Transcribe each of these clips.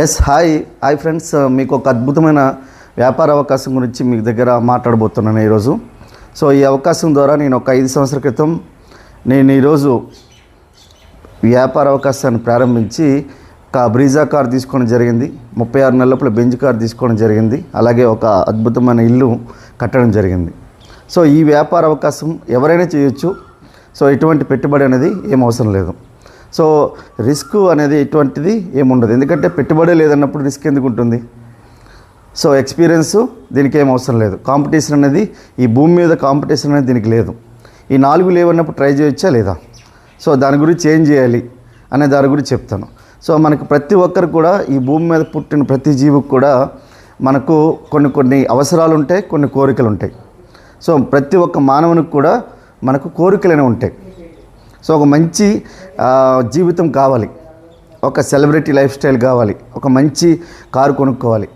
Yes hi hi friends మీకు ఒక అద్భుతమైన వ్యాపార అవకాశం గురించి మీ దగ్గర మాట్లాడబోతున్నాను ఈరోజు. సో ఈ అవకాశం ద్వారా నేను ఒక ఐదు సంవత్సరాల క్రితం నేను ఈరోజు వ్యాపార అవకాశాన్ని ప్రారంభించి ఒక బ్రీజా కార్ తీసుకోవడం జరిగింది. ముప్పై ఆరు నెలల బెంజ్ కార్ తీసుకోవడం జరిగింది. అలాగే ఒక అద్భుతమైన ఇల్లు కట్టడం జరిగింది. సో ఈ వ్యాపార అవకాశం ఎవరైనా చేయొచ్చు. సో ఎటువంటి పెట్టుబడి అనేది ఏం అవసరం లేదు. సో రిస్క్ అనేది ఎటువంటిది ఏముండదు. ఎందుకంటే పెట్టుబడి లేదన్నప్పుడు రిస్క్ ఎందుకు ఉంటుంది? సో ఎక్స్పీరియన్స్ దీనికి ఏం అవసరం లేదు. కాంపిటీషన్ అనేది ఈ భూమి మీద కాంపిటీషన్ అనేది దీనికి లేదు. ఈ నాలుగు లేవన్నప్పుడు ట్రై చేయొచ్చా లేదా? సో దాని గురించి ఏం చేయాలి అనే దాని గురించి చెప్తాను. సో మనకు ప్రతి ఒక్కరు కూడా ఈ భూమి మీద పుట్టిన ప్రతి జీవికి కూడా మనకు కొన్ని కొన్ని అవసరాలు ఉంటాయి కొన్ని కోరికలు ఉంటాయి సో ప్రతి ఒక్క మానవునికి కూడా మనకు కోరికలనే ఉంటాయి. సో ఒక మంచి జీవితం కావాలి. ఒక సెలబ్రిటీ లైఫ్ స్టైల్ కావాలి. ఒక మంచి కారు కొనుక్కోవాలి.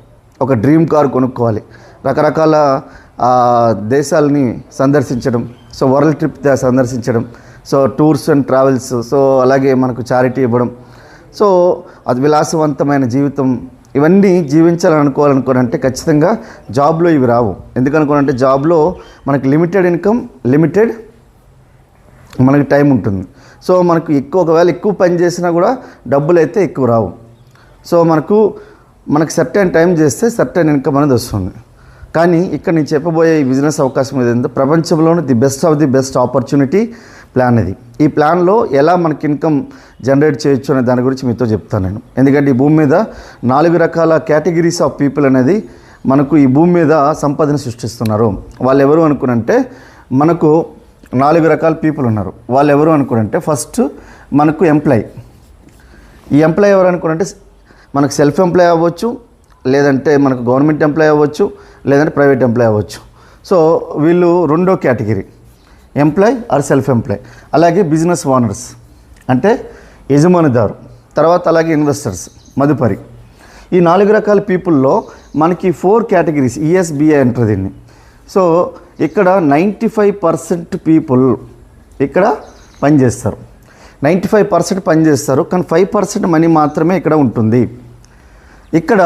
ఒక డ్రీమ్ కారు కొనుక్కోవాలి. రకరకాల దేశాలని సందర్శించడం సో వరల్డ్ ట్రిప్ సందర్శించడం so tours and travels so అలాగే మనకు చారిటీ ఇవ్వడం. సో అది విలాసవంతమైన జీవితం. ఇవన్నీ జీవించాలని అనుకోవాలనుకోనంటే ఖచ్చితంగా జాబ్లో ఇవి రావు. ఎందుకనుకోనంటే జాబ్లో మనకి లిమిటెడ్ ఇన్కమ్ లిమిటెడ్ మనకి టైం ఉంటుంది. సో మనకు ఎక్కువ ఒకవేళ ఎక్కువ పని చేసినా కూడా డబ్బులు అయితే ఎక్కువ రావు. సో మనకు మనకు సర్టైన్ టైం చేస్తే సర్టైన్ ఇన్కమ్ అనేది వస్తుంది. కానీ ఇక్కడ నేను చెప్పబోయే ఈ బిజినెస్ అవకాశం ఏదంటే ప్రపంచంలోని the best of the best opportunity plan ఇది. ఈ ప్లాన్లో ఎలా మనకి ఇన్కమ్ జనరేట్ చేయొచ్చు అనే దాని గురించి మీతో చెప్తాను నేను. ఎందుకంటే ఈ భూమి మీద నాలుగు రకాల కేటగిరీస్ ఆఫ్ పీపుల్ అనేది మనకు ఈ భూమి మీద సంపదను సృష్టిస్తున్నారు. వాళ్ళు ఎవరు అనుకునంటే మనకు నాలుగు రకాల పీపుల్ ఉన్నారు. వాళ్ళు ఎవరు అనుకునంటే ఫస్ట్ మనకు ఎంప్లాయ్ ఈ ఎంప్లాయ్ ఎవరు అనుకునంటే మనకు సెల్ఫ్ ఎంప్లాయ్ అవ్వచ్చు లేదంటే మనకు గవర్నమెంట్ ఎంప్లాయ్ అవ్వచ్చు లేదంటే ప్రైవేట్ ఎంప్లాయ్ అవ్వచ్చు. సో వీళ్ళు రెండో category employee or self employee అలాగే బిజినెస్ ఓనర్స్ అంటే యజమానిదారు. తర్వాత అలాగే ఇన్వెస్టర్స్ మదుపరి. ఈ నాలుగు రకాల పీపుల్లో మనకి ఫోర్ కేటగిరీస్ ఈఎస్బిఐ అంటారు దీన్ని. సో ఇక్కడ నైంటీ ఫైవ్ పర్సెంట్ పీపుల్ ఇక్కడ పనిచేస్తారు. నైంటీ ఫైవ్ పర్సెంట్ పనిచేస్తారు కానీ ఫైవ్ పర్సెంట్ మనీ మాత్రమే ఇక్కడ ఉంటుంది. ఇక్కడ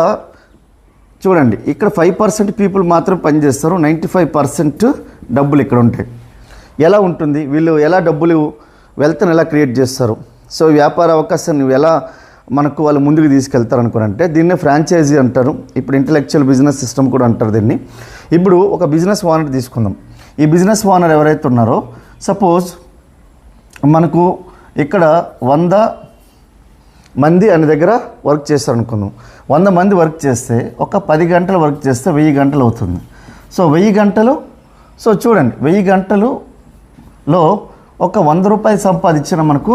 చూడండి ఇక్కడ ఫైవ్ పర్సెంట్ పీపుల్ మాత్రం పనిచేస్తారు నైంటీ ఫైవ్ పర్సెంట్ డబ్బులు ఇక్కడ ఉంటాయి. ఎలా ఉంటుంది? వీళ్ళు ఎలా డబ్బులు వెల్త్ని ఎలా క్రియేట్ చేస్తారు? సో వ్యాపార అవకాశాన్ని ఎలా మనకు వాళ్ళు ముందుకు తీసుకెళ్తారు అనుకునంటే దీన్నే ఫ్రాంచైజీ అంటారు. ఇప్పుడు ఇంటలెక్చువల్ బిజినెస్ సిస్టమ్ కూడా అంటారు దీన్ని. ఇప్పుడు ఒక బిజినెస్ ఓనర్ తీసుకుందాం. ఈ బిజినెస్ ఓనర్ ఎవరైతే ఉన్నారో సపోజ్ మనకు ఇక్కడ వంద మంది అనే దగ్గర వర్క్ చేస్తారు అనుకుందాం. వంద మంది వర్క్ చేస్తే ఒక పది గంటలు వర్క్ చేస్తే వెయ్యి గంటలు అవుతుంది. సో వెయ్యి గంటలు సో చూడండి వెయ్యి గంటలులో ఒక వంద రూపాయలు సంపాదించిన మనకు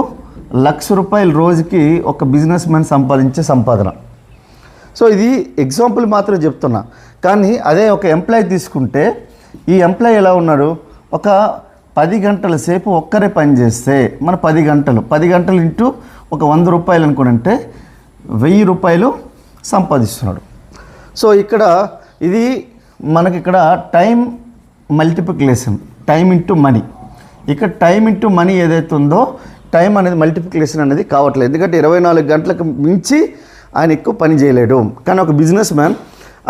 లక్ష రూపాయలు రోజుకి ఒక బిజినెస్ మ్యాన్ సంపాదించే సంపాదన. సో ఇది ఎగ్జాంపుల్ మాత్రం చెప్తున్నా. కానీ అదే ఒక ఎంప్లాయీ తీసుకుంటే ఈ ఎంప్లాయీ ఎలా ఉన్నాడు? ఒక పది గంటల సేపు ఒక్కరే పని చేస్తే మన పది గంటలు పది గంటలు ఇంటూ ఒక వంద రూపాయలు అనుకునంటే వెయ్యి రూపాయలు సంపాదిస్తున్నాడు. సో ఇక్కడ ఇది మనకి ఇక్కడ time multiplication time into money ఇక్కడ టైం ఇంటూ మనీ ఏదైతే ఉందో టైం అనేది మల్టిప్లికేషన్ అనేది కావట్లేదు. ఎందుకంటే ఇరవై నాలుగు గంటలకు మించి ఆయన ఎక్కువ పని చేయలేడు. కానీ ఒక బిజినెస్ మ్యాన్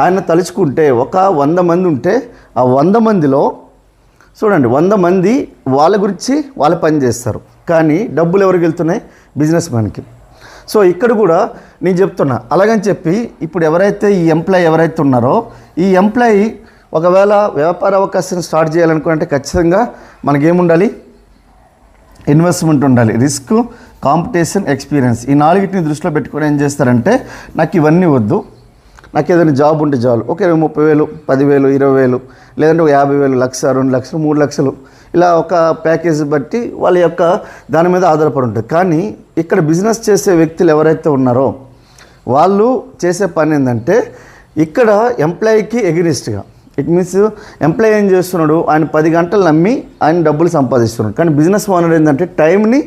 ఆయన తలుచుకుంటే ఒక వంద మంది ఉంటే ఆ వంద మందిలో చూడండి వంద మంది వాళ్ళ గురించి వాళ్ళు పని చేస్తారు. కానీ డబ్బులు ఎవరికి వెళ్తున్నాయి? బిజినెస్ మ్యాన్కి. సో ఇక్కడ కూడా నేను చెప్తున్నా. అలాగని చెప్పి ఇప్పుడు ఎవరైతే ఈ ఎంప్లాయీ ఎవరైతే ఉన్నారో ఈ ఎంప్లాయీ ఒకవేళ వ్యాపార అవకాశం స్టార్ట్ చేయాలనుకుంటే ఖచ్చితంగా మనకేముండాలి? ఇన్వెస్ట్మెంట్ ఉండాలి. Risk competition experience. ఈ నాలుగిటిని దృష్టిలో పెట్టుకొని ఏం చేస్తారంటే నాకు ఇవన్నీ వద్దు. నాకు ఏదైనా జాబ్ ఉంటే చాలు. ఒక ఇరవై ముప్పై వేలు పదివేలు ఇరవై వేలు లేదంటే ఒక యాభై వేలు లక్ష రెండు లక్షలు మూడు లక్షలు. ఇలా ఒక ప్యాకేజ్ బట్టి వాళ్ళ యొక్క దాని మీద ఆధారపడి ఉంటుంది. కానీ ఇక్కడ బిజినెస్ చేసే వ్యక్తులు ఎవరైతే ఉన్నారో వాళ్ళు చేసే పని ఏంటంటే ఇక్కడ ఎంప్లాయీకి ఎగ్నిస్ట్గా ఇట్ మీన్స్ ఎంప్లాయ్ ఏం చేస్తున్నాడు? ఆయన పది గంటలు నమ్మి ఆయన డబ్బులు సంపాదిస్తున్నాడు. కానీ బిజినెస్ ఓనర్ ఏంటంటే టైంని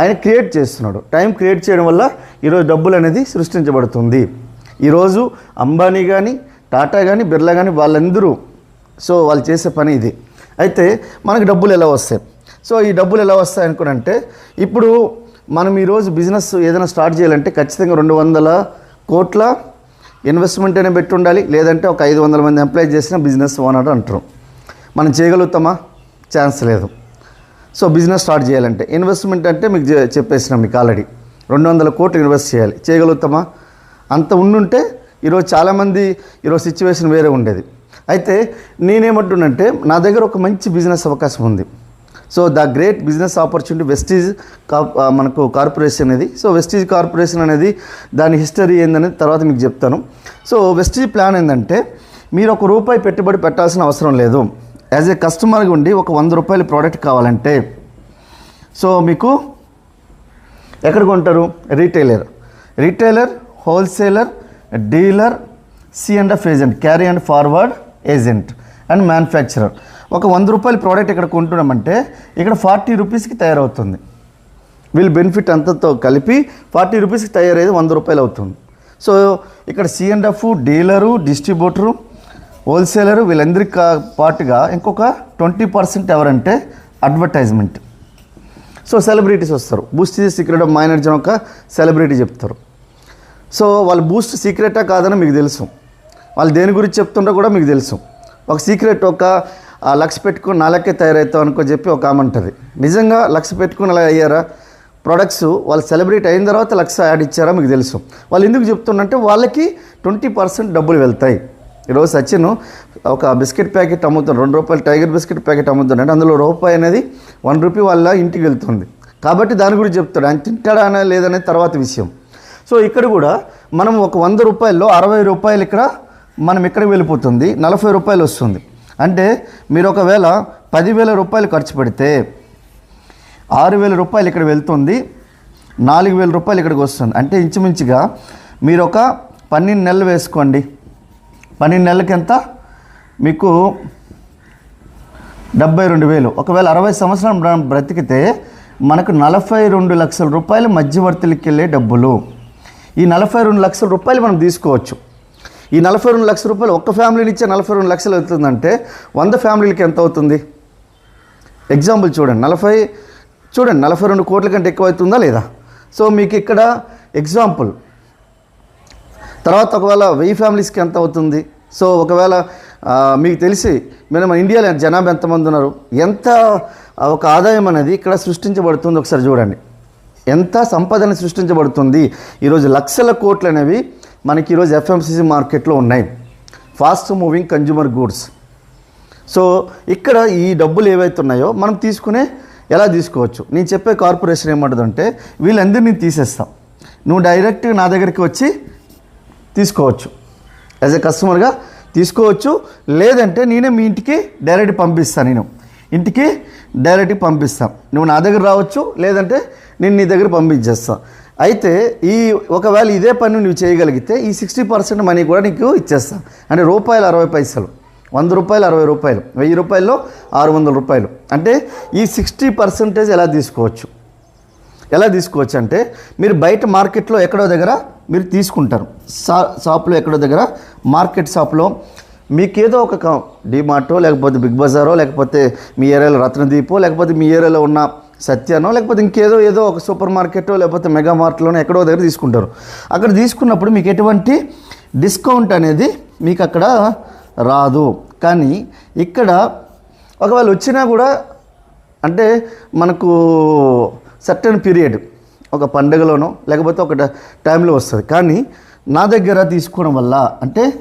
ఆయన క్రియేట్ చేస్తున్నాడు. టైం క్రియేట్ చేయడం వల్ల ఈరోజు డబ్బులు అనేది సృష్టించబడుతుంది. ఈరోజు అంబానీ కానీ టాటా కానీ బిర్లా కానీ వాళ్ళందరూ సో వాళ్ళు చేసే పని ఇది. అయితే మనకు డబ్బులు ఎలా వస్తాయి? సో ఈ డబ్బులు ఎలా వస్తాయి అనుకునంటే ఇప్పుడు మనం ఈరోజు బిజినెస్ ఏదైనా స్టార్ట్ చేయాలంటే ఖచ్చితంగా రెండు వందల కోట్ల ఇన్వెస్ట్మెంట్ అయినా పెట్టి ఉండాలి లేదంటే ఒక ఐదు వందల మంది ఎంప్లాయ్ చేసిన బిజినెస్ ఓనర్ అంటారు. మనం చేయగలుగుతామా? ఛాన్స్ లేదు. సో బిజినెస్ స్టార్ట్ చేయాలంటే ఇన్వెస్ట్మెంట్ అంటే మీకు చెప్పేసినాం మీకు ఆల్రెడీ. రెండు వందల కోట్లు ఇన్వెస్ట్ చేయాలి. చేయగలుగుతామా? అంత ఉండుంటే ఈరోజు చాలామంది ఈరోజు సిచ్యువేషన్ వేరే ఉండేది. అయితే నేనేమంటున్నంటే నా దగ్గర ఒక మంచి బిజినెస్ అవకాశం ఉంది. So the great business opportunity Vestige కా మనకు కార్పొరేషన్ అనేది. సో వెస్టీజ్ కార్పొరేషన్ అనేది దాని హిస్టరీ ఏందనేది తర్వాత మీకు చెప్తాను. సో వెస్టీజ్ ప్లాన్ ఏంటంటే మీరు ఒక రూపాయి పెట్టుబడి పెట్టాల్సిన అవసరం లేదు. యాజ్ ఏ కస్టమర్గా ఉండి ఒక వంద రూపాయల ప్రోడక్ట్ కావాలంటే సో మీకు ఎక్కడ కొంటారు? Retailer. Retailer wholesaler dealer C and F agent carry and forward agent and manufacturer. ఒక వంద రూపాయల ప్రోడక్ట్ ఇక్కడ కొంటున్నామంటే ఇక్కడ ఫార్టీ రూపీస్కి తయారవుతుంది. వీళ్ళ బెనిఫిట్ అంతతో కలిపి ఫార్టీ రూపీస్కి తయారయ్యేది వంద రూపాయలు అవుతుంది. సో ఇక్కడ C F dealer distributor wholesaler వీళ్ళందరికీ కా- పాటుగా ఇంకొక ట్వంటీ పర్సెంట్ ఎవరంటే అడ్వర్టైజ్మెంట్. సో సెలబ్రిటీస్ వస్తారు. Boost secret of my energy ఒక సెలబ్రిటీ చెప్తారు. సో వాళ్ళు బూస్ట్ సీక్రెటా కాదని మీకు తెలుసు. వాళ్ళు దేని గురించి చెప్తుండో కూడా మీకు తెలుసు. ఒక సీక్రెట్ ఒక ఆ, లక్ష పెట్టుకుని నాలకే తయారవుతాం అనుకో చెప్పి ఒక ఆమె ఉంటుంది. నిజంగా లక్ష పెట్టుకుని అలా అయ్యారా? ప్రొడక్ట్స్ వాళ్ళు సెలబ్రేట్ అయిన తర్వాత లక్ష యాడ్ ఇచ్చారా మీకు తెలుసు. వాళ్ళు ఎందుకు చెప్తున్నంటే వాళ్ళకి ట్వంటీ పర్సెంట్ డబ్బులు వెళ్తాయి. ఈరోజు సచిన్ ఒక బిస్కెట్ ప్యాకెట్ అమ్ముతుంది రెండు రూపాయలు టైగర్ బిస్కెట్ ప్యాకెట్ అమ్ముతున్నాడు. అందులో రూపాయి అనేది వన్ రూపీ వాళ్ళ ఇంటికి వెళ్తుంది. కాబట్టి దాని గురించి చెప్తాడు. ఆయన తింటాడా అనే లేదనేది తర్వాత విషయం. సో ఇక్కడ కూడా మనం ఒక వంద రూపాయల్లో అరవై రూపాయలు ఇక్కడ మనం ఇక్కడ వెళ్ళిపోతుంది? నలభై రూపాయలు వస్తుంది. అంటే మీరు ఒకవేళ పదివేల రూపాయలు ఖర్చు పెడితే ఆరు వేల రూపాయలు ఇక్కడ వెళ్తుంది నాలుగు వేల రూపాయలు ఇక్కడికి వస్తుంది. అంటే ఇంచుమించుగా మీరు ఒక పన్నెండు నెలలు వేసుకోండి. పన్నెండు నెలలకి ఎంత? మీకు డెబ్బై రెండు వేలు. ఒకవేళ అరవై సంవత్సరం బ్రతికితే మనకు నలభై రెండు లక్షల రూపాయలు మధ్యవర్తులకి వెళ్ళే డబ్బులు. ఈ నలభై రెండు లక్షల రూపాయలు మనం తీసుకోవచ్చు. ఈ నలభై రెండు లక్షల రూపాయలు ఒక్క ఫ్యామిలీని ఇచ్చే నలభై రెండు లక్షలు అవుతుందంటే వంద ఫ్యామిలీలకి ఎంత అవుతుంది? ఎగ్జాంపుల్ చూడండి నలభై చూడండి నలభై రెండు కోట్ల కంటే ఎక్కువ అవుతుందా లేదా? సో మీకు ఇక్కడ ఎగ్జాంపుల్ తర్వాత ఒకవేళ వెయ్యి ఫ్యామిలీస్కి ఎంత అవుతుంది? సో ఒకవేళ మీకు తెలిసి మేము మన ఇండియాలో జనాభా ఎంతమంది ఉన్నారు? ఎంత ఒక ఆదాయం అనేది ఇక్కడ సృష్టించబడుతుంది ఒకసారి చూడండి. ఎంత సంపదన సృష్టించబడుతుంది? ఈరోజు లక్షల కోట్లు అనేవి మనకి ఈరోజు ఎఫ్ఎంసీసీ మార్కెట్లో ఉన్నాయి. Fast moving consumer goods. So ఇక్కడ ఈ డబ్బులు ఏవైతే ఉన్నాయో మనం తీసుకునే ఎలా తీసుకోవచ్చు? నేను చెప్పే కార్పొరేషన్ ఏమంటుందంటే వీళ్ళందరినీ తీసేస్తాం. నువ్వు డైరెక్ట్గా నా దగ్గరికి వచ్చి తీసుకోవచ్చు. యాజ్ ఎ కస్టమర్గా తీసుకోవచ్చు. లేదంటే నేనే మీ ఇంటికి డైరెక్ట్ పంపిస్తాను నేను. ఇంటికి డైరెక్ట్గా పంపిస్తాను నువ్వు నా దగ్గర రావచ్చు. లేదంటే నేను నీ దగ్గర పంపించేస్తాను అయితే ఈ ఒకవేళ ఇదే పని నువ్వు చేయగలిగితే ఈ సిక్స్టీ పర్సెంట్ మనీ కూడా నీకు ఇచ్చేస్తాను అంటే రూపాయలు అరవై పైసలు. వంద రూపాయలు అరవై రూపాయలు. వెయ్యి రూపాయల్లో ఆరు వందల రూపాయలు. అంటే ఈ సిక్స్టీ పర్సెంటేజ్ ఎలా తీసుకోవచ్చు? ఎలా తీసుకోవచ్చు అంటే మీరు బయట మార్కెట్లో ఎక్కడో దగ్గర మీరు తీసుకుంటారు. షా షాప్లో ఎక్కడో దగ్గర మార్కెట్ షాప్లో మీకు ఏదో ఒక డిమార్టో లేకపోతే బిగ్ బజారో లేకపోతే మీ ఏరియాలో రత్నదీపో లేకపోతే మీ ఏరియాలో ఉన్న సత్యానో లేకపోతే ఇంకేదో ఏదో ఒక సూపర్ మార్కెటో లేకపోతే మెగా మార్ట్లోనో ఎక్కడో దగ్గర తీసుకుంటారు. అక్కడ తీసుకున్నప్పుడు మీకు ఎటువంటి డిస్కౌంట్ అనేది మీకు అక్కడ రాదు. కానీ ఇక్కడ ఒకవేళ వచ్చినా కూడా అంటే మనకు సర్టన్ పీరియడ్ ఒక పండుగలోనో లేకపోతే ఒక ట- టైంలో వస్తుంది. కానీ నా దగ్గర తీసుకోవడం వల్ల అంటే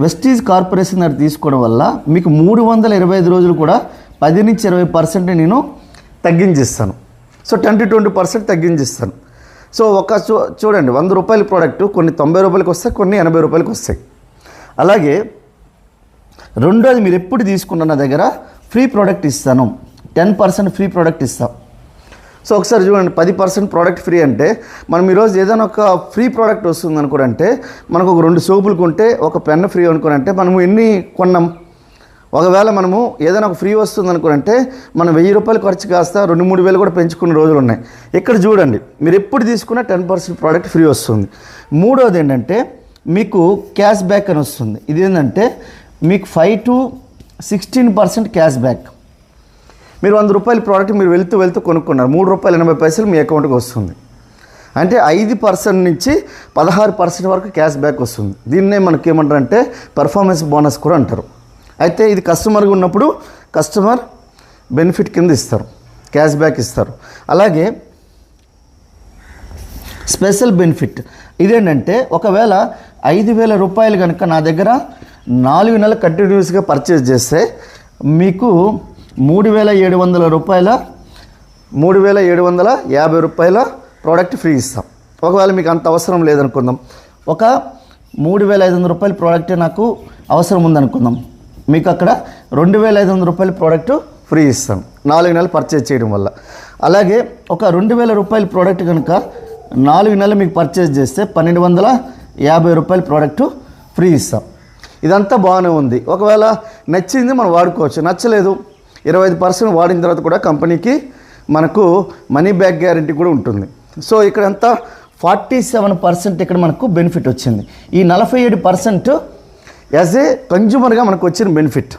వెస్టీజ్ కార్పొరేషన్ దగ్గర తీసుకోవడం వల్ల మీకు మూడు వందల ఇరవై ఐదు రోజులు కూడా పది నుంచి ఇరవై పర్సెంట్ నేను తగ్గించిస్తాను. So ten to twenty percent తగ్గించిస్తాను. So ఒక చూ చూడండి వంద రూపాయల ప్రోడక్ట్ కొన్ని తొంభై రూపాయలకి వస్తాయి కొన్ని ఎనభై రూపాయలకి వస్తాయి. అలాగే రెండోది మీరు ఎప్పుడు తీసుకున్న నా దగ్గర ఫ్రీ ప్రోడక్ట్ ఇస్తాను. టెన్ పర్సెంట్ ఫ్రీ ప్రోడక్ట్ ఇస్తాం. సో ఒకసారి చూడండి పది పర్సెంట్ ప్రోడక్ట్ ఫ్రీ అంటే మనం ఈరోజు ఏదైనా ఒక ఫ్రీ ప్రోడక్ట్ వస్తుంది అనుకోరంటే మనకు ఒక రెండు సోపులు కొంటే ఒక పెన్ ఫ్రీ అనుకోరంటే మనము ఎన్ని కొన్నాం? ఒకవేళ మనము ఏదైనా ఒక ఫ్రీ వస్తుంది అనుకుంటే మనం వెయ్యి రూపాయలు ఖర్చు కాస్త రెండు మూడు వేలు కూడా పెంచుకునే రోజులు ఉన్నాయి. ఇక్కడ చూడండి మీరు ఎప్పుడు తీసుకున్నా టెన్ పర్సెంట్ ప్రోడక్ట్ ఫ్రీ వస్తుంది. మూడోది ఏంటంటే మీకు క్యాష్ బ్యాక్ అని వస్తుంది. ఇది ఏంటంటే మీకు five to sixteen percent cash back. మీరు వంద రూపాయల ప్రోడక్ట్ మీరు వెళ్తూ వెళ్తూ కొనుక్కున్నారు. మూడు రూపాయలు ఎనభై పైసలు మీ అకౌంట్కి వస్తుంది. అంటే ఐదు పర్సెంట్ నుంచి పదహారు పర్సెంట్ వరకు క్యాష్ బ్యాక్ వస్తుంది. దీన్నే మనకి ఏమంటారంటే అంటే పర్ఫార్మెన్స్ బోనస్ కూడా అంటారు. అయితే ఇది కస్టమర్గా ఉన్నప్పుడు కస్టమర్ బెనిఫిట్ కింద ఇస్తారు క్యాష్ బ్యాక్ ఇస్తారు. అలాగే స్పెషల్ బెనిఫిట్ ఇదేంటంటే ఒకవేళ ఐదు వేల రూపాయలు కనుక నా దగ్గర నాలుగు నెలలు కంటిన్యూస్గా పర్చేస్ చేస్తే మీకు మూడు వేల ఏడు వందల రూపాయల మూడు వేల ఏడు వందల యాభై రూపాయల ప్రోడక్ట్ ఫ్రీ ఇస్తాం. ఒకవేళ మీకు అంత అవసరం లేదనుకుందాం. ఒక మూడు వేల ఐదు వందల రూపాయల ప్రోడక్ట్ నాకు అవసరం ఉందనుకుందాం. మీకు అక్కడ రెండు వేల ఐదు వందల రూపాయల ప్రోడక్ట్ ఫ్రీ ఇస్తాం. నాలుగు నెలలు పర్చేజ్ చేయడం వల్ల. అలాగే ఒక రెండు వేల రూపాయల ప్రోడక్ట్ కనుక నాలుగు నెలలు మీకు పర్చేజ్ చేస్తే పన్నెండు వందల యాభై రూపాయల ప్రోడక్ట్ ఫ్రీ ఇస్తాం. ఇదంతా బాగానే ఉంది. ఒకవేళ నచ్చింది మనం వాడుకోవచ్చు. నచ్చలేదు ఇరవై ఐదు పర్సెంట్ వాడిన తర్వాత కూడా కంపెనీకి మనకు మనీ బ్యాక్ గ్యారంటీ కూడా ఉంటుంది. సో ఇక్కడ అంతా ఫార్టీ సెవెన్ పర్సెంట్ ఇక్కడ మనకు బెనిఫిట్ వచ్చింది. ఈ నలభై ఏడు పర్సెంట్ యాజ్ ఏ కన్జ్యూమర్గా మనకు వచ్చిన బెనిఫిట్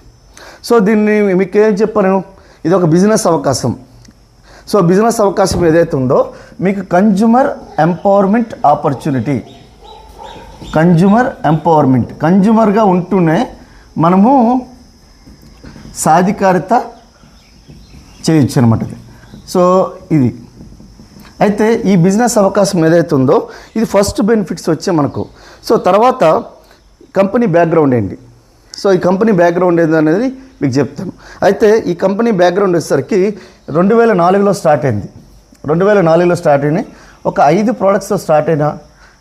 సో దీన్ని మీకు ఏం చెప్పాను ఇది ఒక బిజినెస్ అవకాశం. సో బిజినెస్ అవకాశం ఏదైతే ఉందో మీకు consumer empowerment opportunity consumer empowerment కన్జ్యూమర్గా ఉంటూనే మనము సాధికారిత చేయొచ్చు అనమాట సో ఇది. అయితే ఈ బిజినెస్ అవకాశం ఏదైతే ఉందో ఇది ఫస్ట్ బెనిఫిట్స్ వచ్చే మనకు. సో తర్వాత కంపెనీ బ్యాక్గ్రౌండ్ ఏంటి? సో ఈ కంపెనీ బ్యాక్గ్రౌండ్ ఏంటి అనేది మీకు చెప్తాను. అయితే ఈ కంపెనీ బ్యాక్గ్రౌండ్ వచ్చేసరికి రెండు వేల నాలుగులో స్టార్ట్ అయింది. రెండు వేల నాలుగులో స్టార్ట్ అయినాయి. ఒక ఐదు ప్రోడక్ట్స్తో స్టార్ట్ అయిన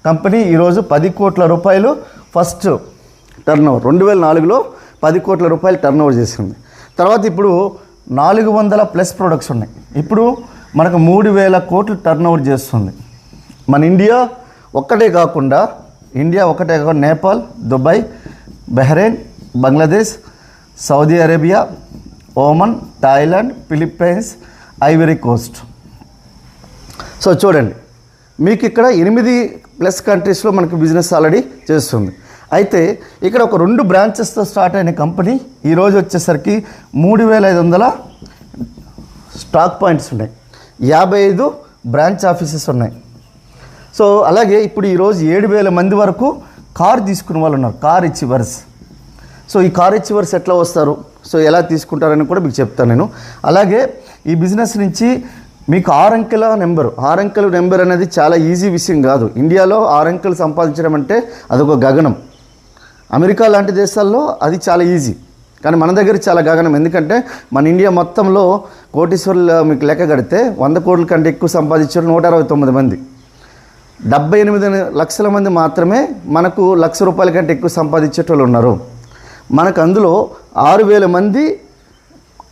కంపెనీ ఈరోజు పది కోట్ల రూపాయలు ఫస్ట్ టర్న్ ఓవర్ రెండు వేల నాలుగులో పది కోట్ల రూపాయలు టర్న్ ఓవర్ చేసింది. తర్వాత ఇప్పుడు నాలుగు వందల ప్లస్ ప్రొడక్ట్స్ ఉన్నాయి. ఇప్పుడు మనకు మూడు వేల కోట్లు టర్న్ ఓవర్ చేస్తుంది. మన ఇండియా ఒక్కటే కాకుండా ఇండియా ఒకటే కాకుండా Nepal Dubai Bahrain Bangladesh Saudi Arabia Oman Thailand Philippines Ivory coast. So చూడండి మీకు ఇక్కడ ఎనిమిది ప్లస్ కంట్రీస్లో మనకు బిజినెస్ ఆల్రెడీ చేస్తుంది. అయితే ఇక్కడ ఒక రెండు బ్రాంచెస్తో స్టార్ట్ అయిన కంపెనీ ఈరోజు వచ్చేసరికి మూడు వేల ఐదు వందల స్టాక్ పాయింట్స్ ఉన్నాయి. యాభై ఐదు బ్రాంచ్ ఆఫీసెస్ ఉన్నాయి. సో అలాగే ఇప్పుడు ఈరోజు ఏడు వేల మంది వరకు కార్ తీసుకునే వాళ్ళు ఉన్నారు కార్ ఇచ్చివర్స్ సో ఈ కార్ ఇచ్చివర్స్ ఎట్లా వస్తారు? సో ఎలా తీసుకుంటారని కూడా మీకు చెప్తాను నేను. అలాగే ఈ బిజినెస్ నుంచి మీకు ఆరు అంకెల ఆరంకెల ఆరు అంకెల నెంబర్ అనేది చాలా ఈజీ విషయం కాదు. ఇండియాలో ఆరు అంకెలు సంపాదించడం అంటే అదొక గగనం. అమెరికా లాంటి దేశాల్లో అది చాలా ఈజీ. కానీ మన దగ్గర చాలా గగనం. ఎందుకంటే మన ఇండియా మొత్తంలో కోటీశ్వరులు మీకు లెక్క కడితే వంద కోట్ల కంటే ఎక్కువ సంపాదించారు నూట అరవై తొమ్మిది మంది. డెబ్బై ఎనిమిది లక్షల మంది మాత్రమే మనకు లక్ష రూపాయల కంటే ఎక్కువ సంపాదించేటోళ్ళు ఉన్నారు. మనకు అందులో ఆరు వేల మంది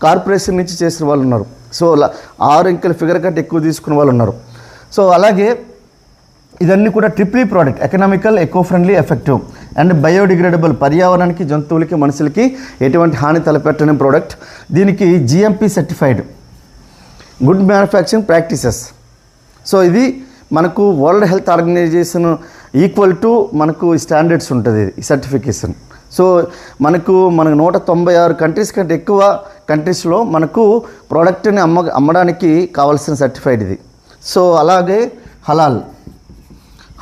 కార్పొరేషన్ నుంచి చేసిన వాళ్ళు ఉన్నారు. సో ఆరు ఇంకల ఫిగర్ కంటే ఎక్కువ తీసుకున్న వాళ్ళు ఉన్నారు. సో అలాగే ఇదన్నీ కూడా triple E product economical eco friendly effective and biodegradable పర్యావరణానికి జంతువులకి మనుషులకి ఎటువంటి హాని తలపెట్టని ప్రోడక్ట్. దీనికి GMP certified good manufacturing practices so ఇది మనకు world health organization equal to మనకు స్టాండర్డ్స్ ఉంటుంది ఈ సర్టిఫికేషన్. సో మనకు మనకు నూట తొంభై ఆరు కంట్రీస్ కంటే ఎక్కువ కంట్రీస్లో మనకు ప్రోడక్ట్ని అమ్మ అమ్మడానికి కావాల్సిన సర్టిఫైడ్ ఇది. సో అలాగే హలాల్.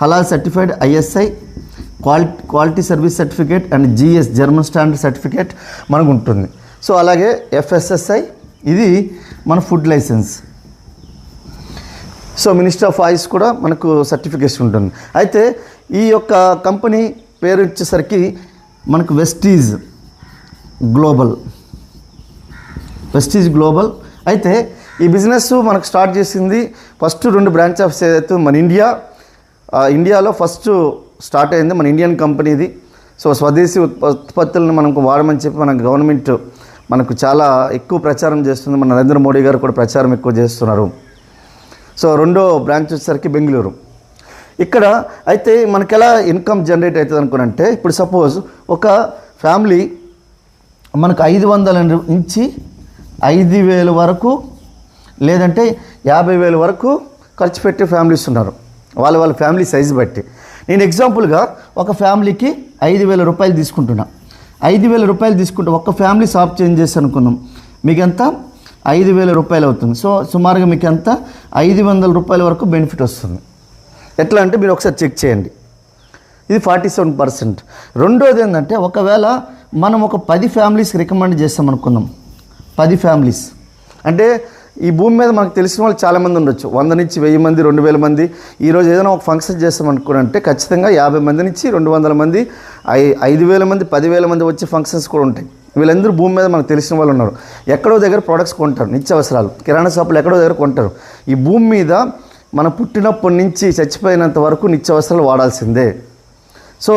హలాల్ certified ISI quality quality service certificate and GS German standard certificate మనకు ఉంటుంది. సో అలాగే ఎఫ్ఎస్ఎస్ఐ ఇది మన food licence. So minister of oils కూడా మనకు సర్టిఫికేషన్ ఉంటుంది. అయితే ఈ యొక్క కంపెనీ పేరు వచ్చేసరికి మనకు వెస్టీజ్ గ్లోబల్. Vestige global. అయితే ఈ బిజినెస్ మనకు స్టార్ట్ చేసింది ఫస్ట్ రెండు బ్రాంచ్ ఆఫీస్ ఏదైతే మన ఇండియా ఇండియాలో ఫస్ట్ స్టార్ట్ అయింది మన ఇండియన్ కంపెనీది. సో స్వదేశీ ఉత్ప ఉత్పత్తులను మనకు వాడమని చెప్పి మన గవర్నమెంట్ మనకు చాలా ఎక్కువ ప్రచారం చేస్తుంది. మన నరేంద్ర మోడీ గారు కూడా ప్రచారం ఎక్కువ చేస్తున్నారు. సో రెండో బ్రాంచ్ వచ్చేసరికి బెంగళూరు. ఇక్కడ అయితే మనకి ఎలా ఇన్కమ్ జనరేట్ అవుతుంది అనుకునంటే ఇప్పుడు సపోజ్ ఒక ఫ్యామిలీ మనకు ఐదు వందల నుంచి ఐదు వేలు వరకు లేదంటే యాభై వేల వరకు ఖర్చు పెట్టే ఫ్యామిలీస్ ఉన్నారు. వాళ్ళ వాళ్ళ ఫ్యామిలీ సైజ్ బట్టి. నేను ఎగ్జాంపుల్గా ఒక ఫ్యామిలీకి ఐదు వేల రూపాయలు తీసుకుంటున్నా. ఐదు వేల రూపాయలు తీసుకుంటే ఒక్క ఫ్యామిలీ షాప్ చేంజ్ చేసి అనుకుందాం మీకు ఎంత ఐదు వేల రూపాయలు అవుతుంది. సో సుమారుగా మీకు ఎంత ఐదు వందల రూపాయల వరకు బెనిఫిట్ వస్తుంది. ఎట్లా అంటే మీరు ఒకసారి చెక్ చేయండి. ఇది ఫార్టీ సెవెన్ పర్సెంట్. రెండోది ఏంటంటే ఒకవేళ మనం ఒక పది ఫ్యామిలీస్కి రికమెండ్ చేస్తాం అనుకుందాం పది ఫ్యామిలీస్. అంటే ఈ భూమి మీద మనకు తెలిసిన వాళ్ళు చాలామంది ఉండొచ్చు. వంద నుంచి వెయ్యి మంది రెండు వేల మంది. ఈరోజు ఏదైనా ఒక ఫంక్షన్ చేస్తాం అనుకున్నంటే ఖచ్చితంగా యాభై మంది నుంచి రెండు వందల మంది ఐ ఐదు వేల మంది పదివేల మంది వచ్చే ఫంక్షన్స్ కూడా ఉంటాయి. వీళ్ళందరూ భూమి మీద మనకు తెలిసిన వాళ్ళు ఉన్నారు. ఎక్కడో దగ్గర ప్రొడక్ట్స్ కొంటారు నిత్యావసరాలు. కిరాణా షాపులు ఎక్కడో దగ్గర కొంటారు. ఈ భూమి మీద మనం పుట్టినప్పటి నుంచి చచ్చిపోయినంత వరకు నిత్యావసరాలు వాడాల్సిందే. సో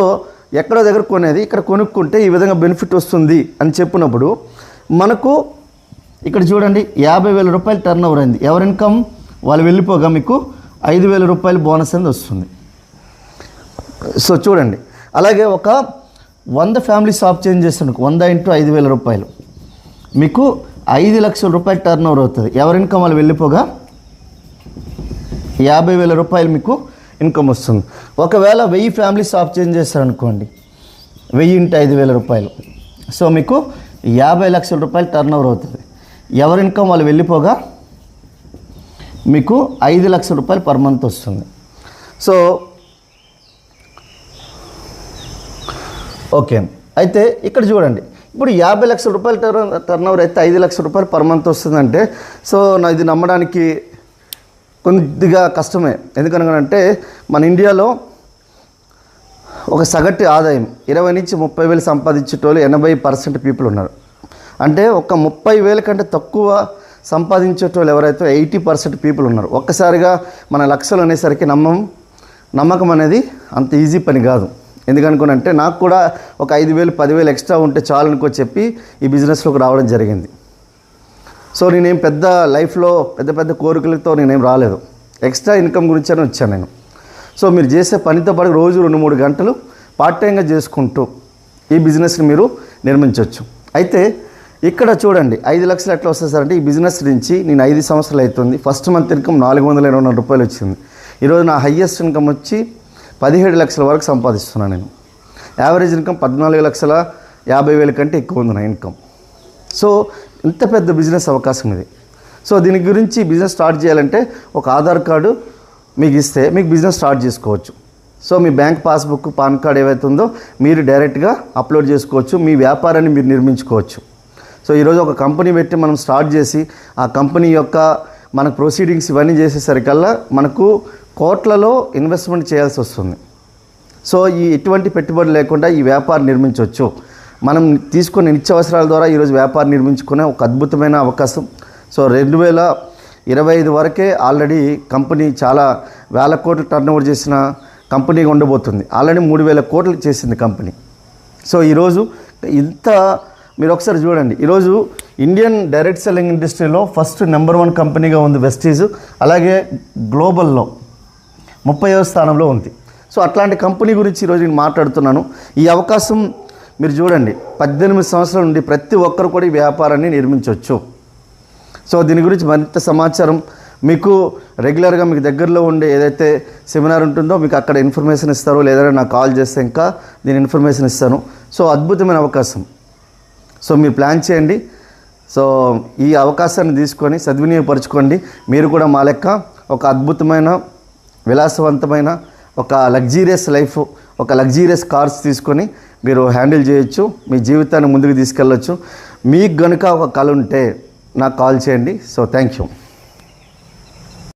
ఎక్కడో దగ్గర కొనేది ఇక్కడ కొనుక్కుంటే ఈ విధంగా బెనిఫిట్ వస్తుంది అని చెప్పినప్పుడు మనకు ఇక్కడ చూడండి యాభై వేల రూపాయలు టర్న్ ఓవర్ అయింది. ఎవరి ఇన్కమ్ వాళ్ళు వెళ్ళిపోగా మీకు ఐదు వేల రూపాయలు బోనస్ అనేది వస్తుంది. సో చూడండి. అలాగే ఒక వంద ఫ్యామిలీ ఆఫ్ చేంజ్ చేస్తాను వంద ఇంటూ ఐదు వేల రూపాయలు. మీకు ఐదు లక్షల రూపాయలు టర్న్ ఓవర్ అవుతుంది. ఎవరి ఇన్కమ్ వాళ్ళు వెళ్ళిపోగా? యాభై వేల రూపాయలు మీకు ఇన్కమ్ వస్తుంది. ఒకవేళ వెయ్యి ఫ్యామిలీ ఆఫ్ చేంజ్ చేస్తారనుకోండి వెయ్యి ఇంటూ ఐదు వేల రూపాయలు. సో మీకు యాభై లక్షల రూపాయలు టర్న్ ఓవర్ అవుతుంది. ఎవరి ఇన్కమ్ వాళ్ళు వెళ్ళిపోగా? మీకు ఐదు లక్షల రూపాయలు పర్ మంత్ వస్తుంది. సో ఓకే అయితే ఇక్కడ చూడండి. ఇప్పుడు యాభై లక్షల రూపాయలు టర్న్ టర్న్ ఓవర్ అయితే ఐదు లక్షల రూపాయలు పర్ మంత్ వస్తుందంటే సో నా ఇది నమ్మడానికి కొద్దిగా కష్టమే. ఎందుకనగానంటే మన ఇండియాలో ఒక సగటు ఆదాయం ఇరవై నుంచి ముప్పై వేలు సంపాదించేటోళ్ళు ఎనభై పర్సెంట్ పీపుల్ ఉన్నారు. అంటే ఒక ముప్పై వేల కంటే తక్కువ సంపాదించేటోళ్ళు ఎవరైతే ఎయిటీ పర్సెంట్ పీపుల్ ఉన్నారు. ఒక్కసారిగా మన లక్షలు అనేసరికి నమ్మం నమ్మకం అనేది అంత ఈజీ పని కాదు. ఎందుకనుకునంటే నాకు కూడా ఒక ఐదు వేలు పదివేలు ఎక్స్ట్రా ఉంటే చాలు అనుకో చెప్పి ఈ బిజినెస్లోకి రావడం జరిగింది. సో నేనేం పెద్ద లైఫ్లో పెద్ద పెద్ద కోరికలతో నేనేం రాలేదు. ఎక్స్ట్రా ఇన్కమ్ గురించి అని వచ్చాను నేను. సో మీరు చేసే పనితో పాటు రోజు రెండు మూడు గంటలు పార్ట్ టైంగా చేసుకుంటూ ఈ బిజినెస్ని మీరు నిర్మించవచ్చు అయితే ఇక్కడ చూడండి ఐదు లక్షలు ఎట్లా వస్తుంది సార్ అంటే ఈ బిజినెస్ నుంచి నేను ఐదు సంవత్సరాలు అవుతుంది. ఫస్ట్ మంత్ ఇన్కమ్ నాలుగు వందల ఇరవై నాలుగు రూపాయలు వచ్చింది. ఈరోజు నా హయ్యెస్ట్ ఇన్కమ్ వచ్చి పదిహేడు లక్షల వరకు సంపాదిస్తున్నాను నేను. యావరేజ్ ఇన్కమ్ పద్నాలుగు లక్షల యాభై వేల కంటే ఎక్కువ ఉంది నా ఇన్కమ్ సో ఇంత పెద్ద బిజినెస్ అవకాశం ఇది. సో దీని గురించి బిజినెస్ స్టార్ట్ చేయాలంటే ఒక ఆధార్ కార్డు మీకు ఇస్తే మీకు బిజినెస్ స్టార్ట్ చేసుకోవచ్చు. సో మీ బ్యాంక్ పాస్బుక్ పాన్ కార్డ్ ఏవైతే ఉందో మీరు డైరెక్ట్గా అప్లోడ్ చేసుకోవచ్చు. మీ వ్యాపారాన్ని మీరు నిర్మించుకోవచ్చు. సో ఈరోజు ఒక కంపెనీ పెట్టి మనం స్టార్ట్ చేసి ఆ కంపెనీ యొక్క మనకు ప్రొసీడింగ్స్ ఇవన్నీ చేసేసరికల్లా మనకు కోట్లలో ఇన్వెస్ట్మెంట్ చేయాల్సి వస్తుంది. సో ఈ ఎటువంటి పెట్టుబడి లేకుండా ఈ వ్యాపారం నిర్మించవచ్చు. మనం తీసుకున్న నిత్యావసరాల ద్వారా ఈరోజు వ్యాపారం నిర్మించుకునే ఒక అద్భుతమైన అవకాశం. సో రెండు వేల ఇరవై ఐదు వరకే ఆల్రెడీ కంపెనీ చాలా వేల కోట్లు టర్న్ ఓవర్ చేసిన కంపెనీగా ఉండబోతుంది. ఆల్రెడీ మూడు వేల కోట్లు చేసింది కంపెనీ. సో ఈరోజు ఇంత మీరు ఒకసారి చూడండి. ఈరోజు ఇండియన్ డైరెక్ట్ సెల్లింగ్ ఇండస్ట్రీలో ఫస్ట్ నెంబర్ వన్ కంపెనీగా ఉంది వెస్టీజ్ అలాగే గ్లోబల్లో ముప్పైవ స్థానంలో ఉంది. సో అట్లాంటి కంపెనీ గురించి ఈరోజు నేను మాట్లాడుతున్నాను. ఈ అవకాశం మీరు చూడండి పద్దెనిమిది సంవత్సరాల నుండి ప్రతి ఒక్కరు కూడా ఈ వ్యాపారాన్ని నిర్మించవచ్చు. సో దీని గురించి మరింత సమాచారం మీకు రెగ్యులర్గా మీకు దగ్గరలో ఉండే ఏదైతే సెమినార్ ఉంటుందో మీకు అక్కడ ఇన్ఫర్మేషన్ ఇస్తారో లేదా నాకు కాల్ చేస్తే ఇంకా నేను ఇన్ఫర్మేషన్ ఇస్తాను. సో అద్భుతమైన అవకాశం. సో మీరు ప్లాన్ చేయండి. సో ఈ అవకాశాన్ని తీసుకొని సద్వినియోగపరచుకోండి. మీరు కూడా మా లెక్క ఒక అద్భుతమైన విలాసవంతమైన ఒక లగ్జీరియస్ లైఫ్ ఒక లగ్జీరియస్ కార్స్ తీసుకొని మీరు హ్యాండిల్ చేయొచ్చు మీ జీవితాన్ని ముందుకు తీసుకెళ్ళొచ్చు. మీకు గనుక ఒక కళ ఉంటే నాకు కాల్ చేయండి. So thank you.